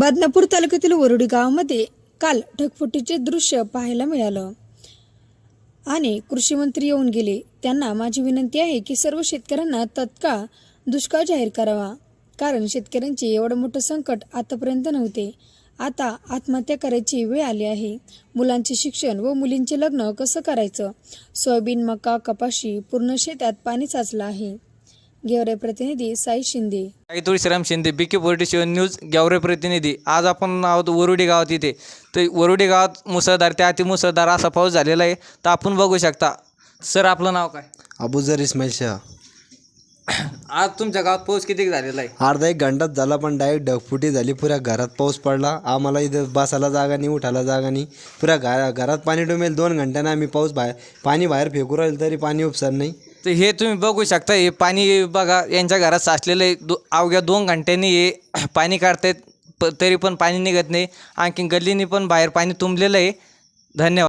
बदनापूर तालुक्यातील वरुडी गावामध्ये काल ढगफुटीचे दृश्य पाहायला मिळालं. आणि कृषी मंत्री येऊन गेले. त्यांना माझी विनंती आहे की सर्व शेतकऱ्यांना तत्काळ दुष्काळ जाहीर करावा. कारण शेतकऱ्यांचे एवढं मोठं संकट आतापर्यंत नव्हते. आता आत्महत्या करायची वेळ आली आहे. मुलांचे शिक्षण व मुलींचे लग्न कसं करायचं? सोयाबीन मका कपाशी पूर्ण शेतात पाणी साचलं आहे. गेवरे प्रतिनिधी साई शिंदे. काही Tulshiram Shinde B K forty seven news Gevrai प्रतिनिधी. आज आपण आहोत वरुडी गावात इथे. तर वरुडी गावात मुसळधार ते अति मुसळधार असा पाऊस झालेला आहे. तर आपण बघू शकता. सर आपलं नाव काय? अबुजर इस्माईल शाह. आज तुमच्या गावात पाऊस किती झालेला आहे? अर्धा एक घंटाच झाला पण डायरेक्ट ढगफुटी झाली. पुऱ्या घरात पाऊस पडला. आम्हाला इथं बसायला जागा नाही उठायला जागा नाही. पुऱ्या घरा घरात पाणी डोमेल दोन घंट्यानं आम्ही पाऊस बाहेर पाणी बाहेर फेकू राहील तरी पाणी उपसर नाही. तर हे तुम्ही बघू शकता हे पाणी बघा यांच्या घरात साचलेलं आहे. दो अवघ्या दोन घंट्यांनी हे पाणी काढतायत प तरी पण पाणी निघत नाही. आणखी गल्लीनी पण बाहेर पाणी तुंबलेलं आहे. धन्यवाद.